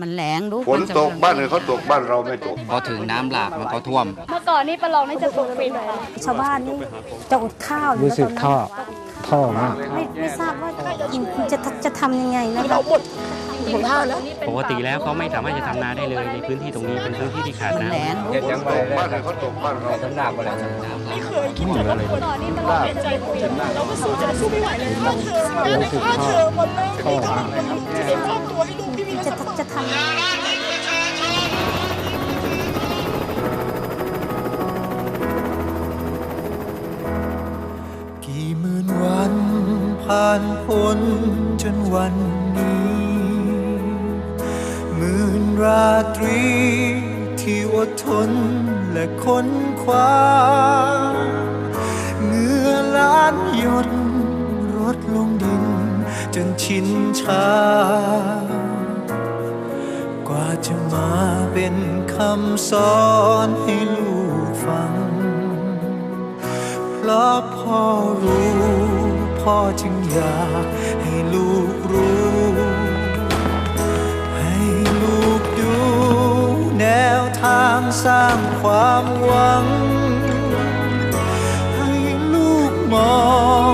มันแหลงดูฝนตกบ้านอื่นเขาตกบ้านเราไม่ตก พอถึงน้ำหลากมันก็ท่วม เมื่อก่อนนี่ประลองนี่จะสูงปีนค่ะชาวบ้านนี่จะอดข้าวอยู่รู้สึกตอนนั้นท่อท่อมากไม่ไม่ทราบว่าจะจะทำยังไงนะคะ ปกติแล้วเขาไม่สามารถจะทำนาได้เลยในพื้นที่ตรงนี้เป็นพื้นที่ที่ขาดมันน้ำแหลงดูฝนตกบ้านอื่นเขาตกบ้านเราน้ำหลากมาแล้วน้ำหลากเมื่อก่อนนี่ประลองเป็นใจปีนเราก็สู้จะสู้ไม่ไหวแล้วรู้สึกท่อท่อมากจะจะทำกี่หมื่นวันผ่านพ้นจนวัน ราตรีที่อดทนและค้นคว้าเหงื่อล้านหยดรดลงดิน จนชินชากว่าจะมาเป็นคำสอนให้ลูกฟัง เพราะพ่อรู้ พ่อจึงอยากให้ลูกรู้ ทางสร้างความหวัง ให้ลูกมอ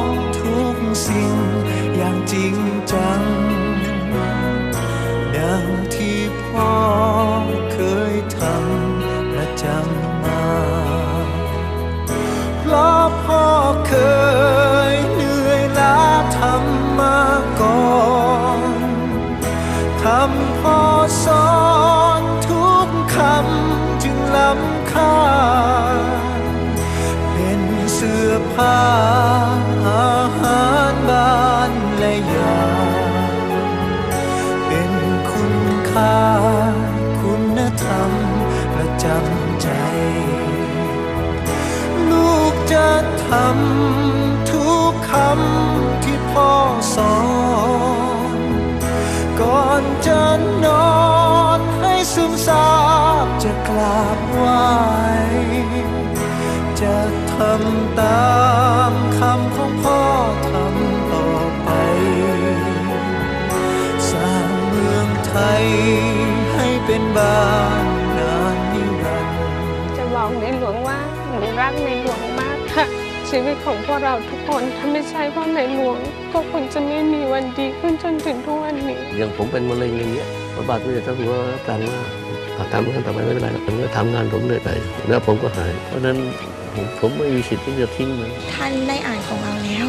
งทุกสิ่งอย่างจริงจัง ดังที่พ่อเคยทำและจำมาเพราะพ่อเคยเหนื่อยล้าทำมาก่อนทำพ่อสอน ทำจึงล้ำค่า เป็นเสื้อผ้าอาหารบ้านและยา เป็นคุณค่า คุณธรรมประจำใจ ลูกจะทำ ทำตามคำของพ่อทำต่อไป สร้างเมืองไทยให้เป็นบ้านนานนิรันดร์จะบอกในหลวงว่าหนูรักในหลวงมากค่ะ ชีวิตของพวกเราทุกคนถ้าไม่ใช่เพราะในหลวง ก็คงจะไม่มีวันดีขึ้นจนถึงทุกวันนี้อย่างผมเป็นมะเร็งอย่างเงี้ยพระบาทสมเด็จเจ้าอยู่หัวรับสั่งว่าถ้าทำงานต่อไปไม่เป็นไรหรอกผมก็ทำงานผมเหนื่อยไปแล้วผมก็หายเพราะฉะนั้น ผมผมไม่มีสิทธิ์ที่จะทิ้งมันท่านได้อ่านของเราแล้ว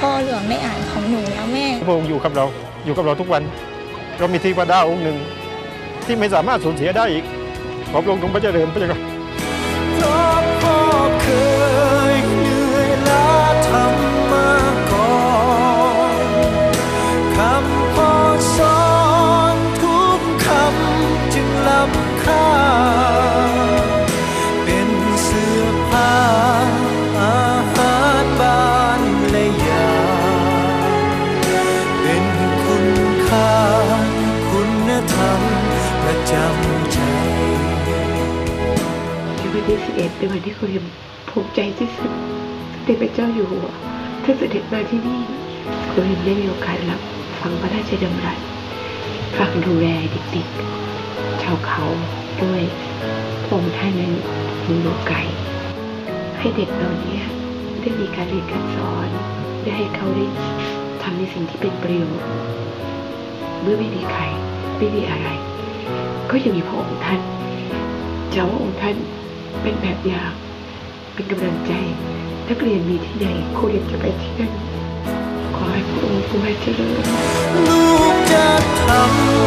พ่อหลวงได้อ่านของหนูแล้วแม่ พระองค์อยู่กับเราอยู่กับเราทุกวัน เรามีเทีวดาองค์หนึ่ง ที่ไม่สามารถสูญเสียได้อีกขอพระองค์ทรงพระเจริญพระเจ้าค่ะ ที่11เป็นวันที่คุณภูมิใจที่สุดเด็จพระเจ้าอยู่หัวท่านเสด็จมาที่นี่คุณได้มีโอกาสรับฟังพระราชดำรัสฟังดูแลเด็กๆ ชาวเขาด้วยพระองค์ท่านนั้นมีโลกไกให้เด็กเหล่านี้ได้มีการเรียนการสอนได้ให้เขาได้ทำในสิ่งที่เป็นประโยชน์เมื่อไม่มีใครไม่มีอะไร ก็ยังมีพระองค์ท่านจะว่าองค์ท่าน เป็นแบบอย่าง เป็นกำลังใจ นักเรียนมีที่ไหนครูเรียนจะไปที่นั่นขอให้พระองค์ทรงให้เจริญลูกจะท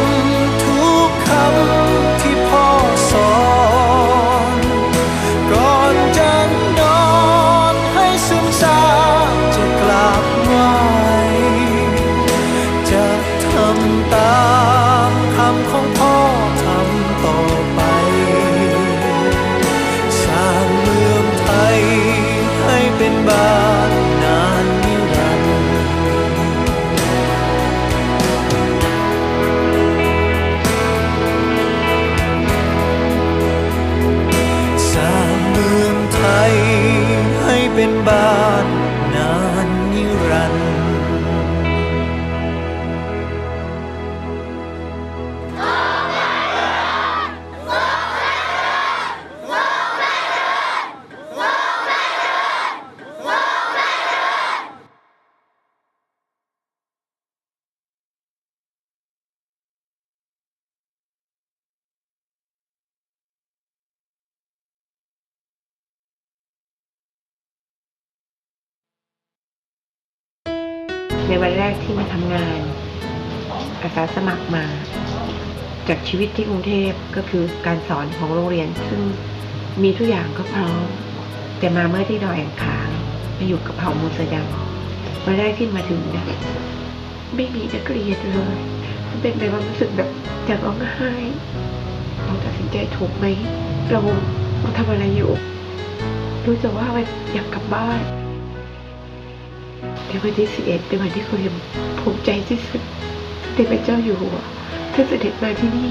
ำทุกคำ been by ในวันแรกที่มาทำงาน อาสาสมัครมา จากชีวิตที่กรุงเทพก็คือการสอนของโรงเรียน ซึ่งมีทุกอย่างก็พร้อม แต่มาเมื่อที่ดอยแองขางมาอยู่กับเผ่ามูสอดำวันแรกที่มาถึงเนะไม่มีนักเรียนเลยมันเป็นแบบว่ารู้สึกแบบอยากร้องไห้เราตัดสินใจถูกไหมเราเราทำอะไรอยู่ รู้สึกว่ามันอยากกลับบ้าน ในวันที่11เป็นวันที่คุณภูมิใจที่สุดที่เป็นเจ้าอยู่หัวที่เสด็จมาที่นี่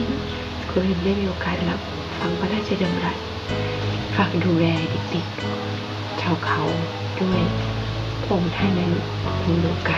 คุณเห็นได้มีโอกาสรับฟังพระราชดำรัสฝากดูแลเด็กๆชาวเขาด้วยพระองค์ท่านนั้นรู้ไกล